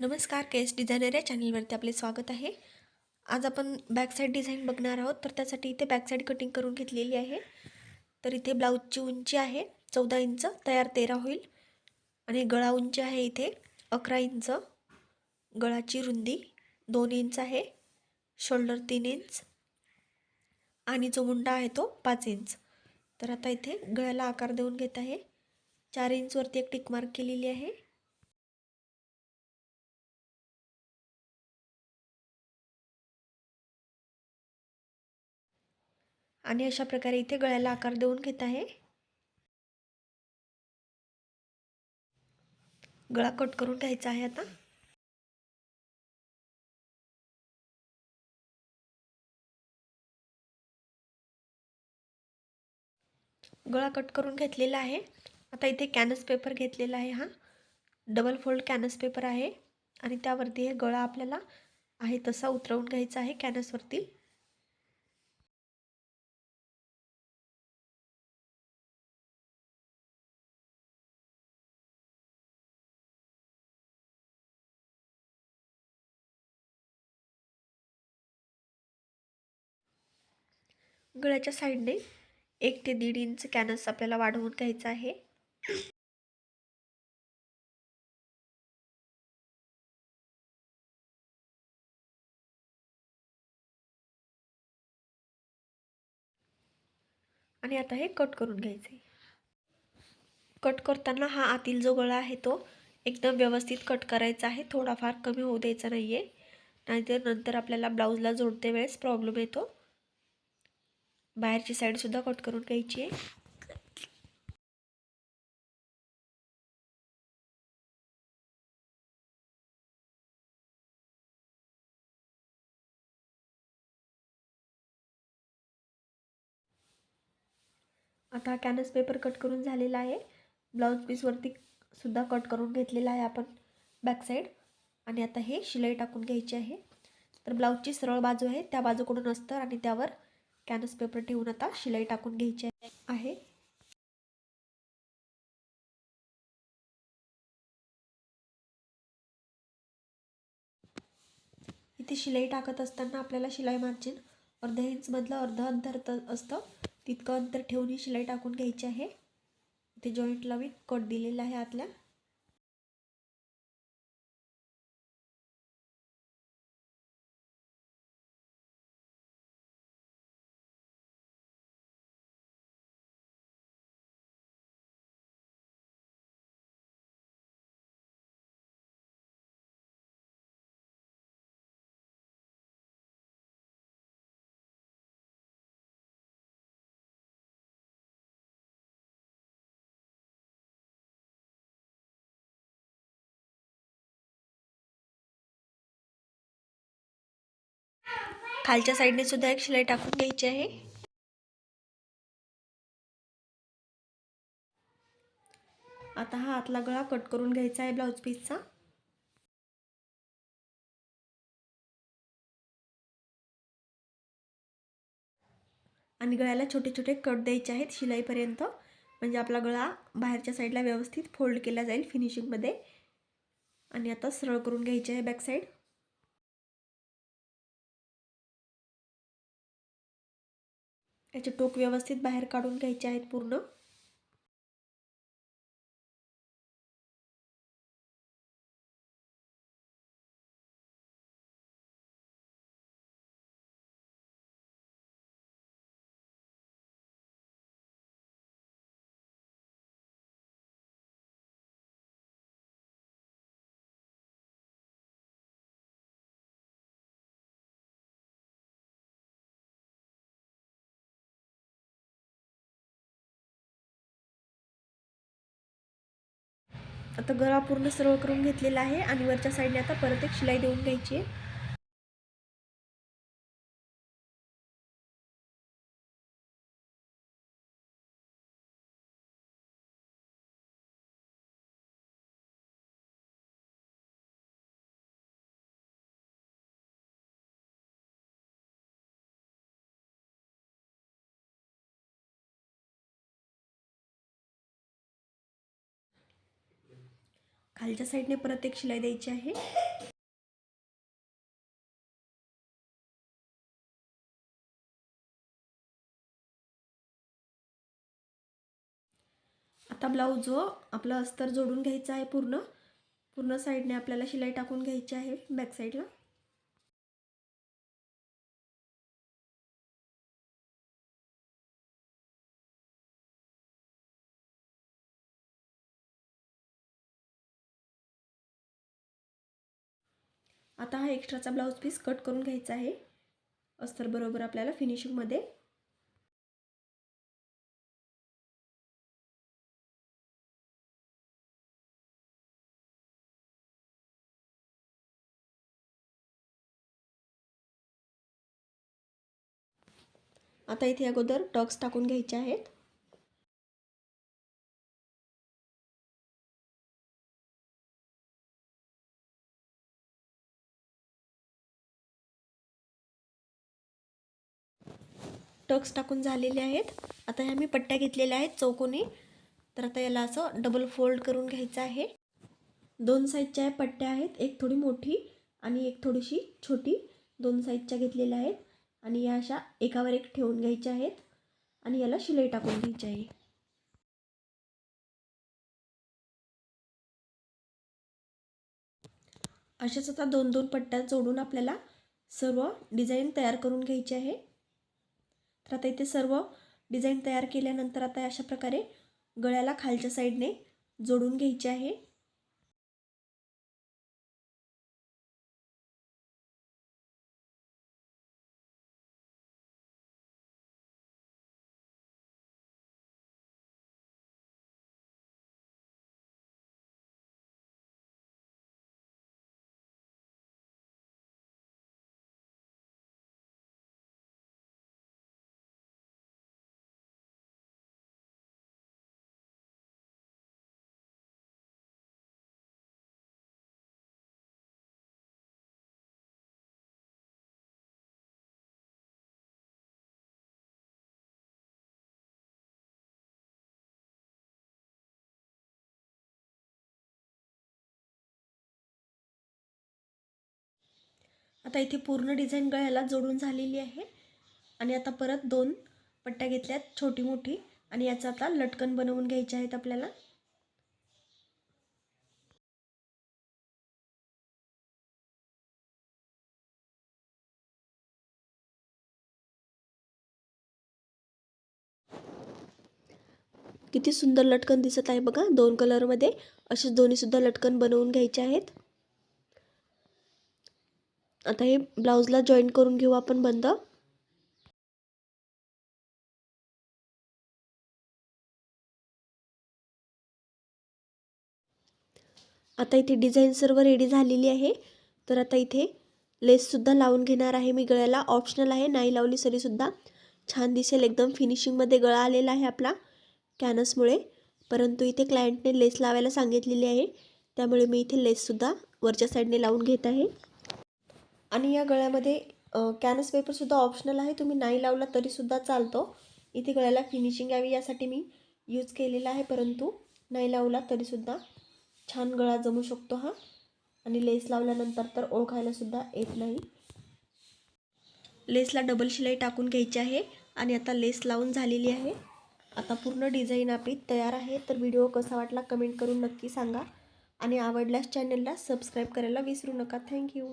नमस्कार केस डिझायनर या चॅनलवरती आपले स्वागत आहे. आज आपण बॅक साईड डिझाईन बघणार आहोत तर त्यासाठी इथे बॅक साईड कटिंग करून घेतलेली आहे. तर इथे ब्लाऊजची उंची आहे चौदा इंच तयार तेरा होईल. आणि गळा उंची आहे इथे अकरा इंच. गळाची रुंदी दोन इंच आहे शोल्डर तीन इंच. आणि जो मुंडा आहे तो पाच इंच. तर आता इथे गळ्याला आकार देऊन घेत आहे. चार इंचवरती एक टिक मार्क केलेली आहे. आणि अशा प्रकारे इथे गळ्याला आकार देऊन घेत आहे. गळा कट करून घ्यायचा आहे आता. गळा कट करून घेतलेला आहे. आता इथे कॅनस पेपर घेतलेला आहे हा. डबल फोल्ड कॅनस पेपर आहे. आणि त्यावरती हे गळा आपल्याला आहे तसा उतरवून घ्यायचा आहे कॅनसवरती. गळ्याच्या साईडने एक ते दीड इंच कॅनस आपल्याला वाढवून घ्यायचा आहे. आणि आता हे कट करून घ्यायचे. कट करताना हा आतील जो गळा आहे तो एकदम व्यवस्थित कट करायचा आहे. थोडाफार कमी होऊ द्यायचा नाही आहे नाहीतर नंतर आपल्याला ब्लाऊजला जोडते वेळेस प्रॉब्लेम येतो. बाहेरची साईडसुद्धा कट करून घ्यायची आहे. आता कॅनस पेपर कट करून झालेला आहे. ब्लाऊज पीसवरती सुद्धा कट करून घेतलेला आहे आपण बॅक साईड आणि आता हे शिलाई टाकून घ्यायची आहे. तर ब्लाऊजची सरळ बाजू आहे. त्या बाजूकडून असतं आणि त्यावर कॅनस पेपर ठेवून आता शिलाई टाकून घ्यायची आहे. इथे शिलाई टाकत असताना आपल्याला शिलाई मार्जिन अर्ध्या इंचमधलं अर्ध अंतर असतं. तितकं अंतर ठेवून ही शिलाई टाकून घ्यायची आहे. इथे जॉईंटला मी कट दिलेला आहे आतल्या. खालच्या साईडने सुद्धा एक शिलाई टाकून घ्यायची आहे. आता हा आतला गळा कट करून घ्यायचा आहे ब्लाऊज पीसचा. आणि गळ्याला छोटे छोटे कट द्यायचे आहेत शिलाईपर्यंत. म्हणजे आपला गळा बाहेरच्या साईडला व्यवस्थित फोल्ड केला जाईल फिनिशिंगमध्ये. आणि आता सरळ करून घ्यायचे आहे बॅक साईड. याचे टोक व्यवस्थित बाहेर काढून घ्यायचे आहेत पूर्ण. आता गळा पूर्ण सरळ करून घेतलेला आहे आणि वरच्या साईडने आता परत एक शिलाई देऊन घ्यायची आहे. खालच्या साईडने परत एक शिलाई द्यायची आहे. आता ब्लाऊज हो, जो आपला अस्तर जोडून घ्यायचा आहे पूर्ण. पूर्ण साईडने आपल्याला शिलाई टाकून घ्यायची आहे बॅक साईडला. आता हा एक्स्ट्राचा ब्लाऊज पीस कट करून घ्यायचा आहे. अस्तर बरोबर आपल्याला फिनिशिंगमध्ये आता इथे अगोदर टॉक्स टाकून घ्यायचे आहेत. टक्स टाकून झालेले आहेत. आता ह्या मी पट्ट्या घेतलेल्या आहेत चौकोनी. तर आता याला असं डबल फोल्ड करून घ्यायचं आहे. दोन साईजच्या पट्ट्या आहेत. एक थोडी मोठी आणि एक थोडीशी छोटी. दोन साईजच्या घेतलेल्या आहेत. आणि या अशा एकावर एक ठेवून घ्यायच्या आहेत. आणि याला शिलाई टाकून घ्यायची आहे. अशाच आता दोन दोन पट्ट्या जोडून आपल्याला सर्व डिझाईन तयार करून घ्यायची आहे. तर आता इथे सर्व डिझाईन तयार केल्यानंतर आता अशा प्रकारे गळ्याला खालच्या साईडने जोडून घ्यायचे आहे. आता इथे पूर्ण डिझाईन गळ्याला जोडून झालेली आहे. आणि आता परत दोन पट्ट्या घेतल्यात छोटी मोठी. आणि याचं आता लटकन बनवून घ्यायचे आहेत आपल्याला. किती सुंदर लटकन दिसत आहे बघा दोन कलरमध्ये असेच दोन्हीसुद्धा लटकन बनवून घ्यायचे आहेत. आता हे ब्लाऊजला जॉईन करून घेऊ आपण बंद. आता इथे डिझाईन सर्व रेडी झालेली आहे. तर आता इथे लेससुद्धा लावून घेणार आहे मी गळ्याला. ऑप्शनल आहे नाही लावली तरीसुद्धा छान दिसेल एकदम फिनिशिंगमध्ये गळा आलेला आहे आपला कॅनसमुळे परंतु इथे क्लायंटने लेस लावायला सांगितलेली आहे. त्यामुळे मी इथे लेससुद्धा वरच्या साईडने लावून घेत आहे. आणि या गळ्यामध्ये कॅनस पेपरसुद्धा ऑप्शनल आहे. तुम्ही नाही लावला तरीसुद्धा चालतो. इथे गळ्याला फिनिशिंग यावी यासाठी मी यूज केलेला आहे. परंतु नाही लावला तरीसुद्धा छान गळा जमू शकतो हा. आणि लेस लावल्यानंतर तर ओळखायलासुद्धा येत नाही. लेसला डबल शिलाई टाकून घ्यायची आहे. आणि आता लेस लावून झालेली आहे. आता पूर्ण डिझाईन आपली तयार आहे. तर व्हिडिओ कसा वाटला कमेंट करून नक्की सांगा. आणि आवडल्यास चॅनलला सबस्क्राईब करायला विसरू नका. थँक्यू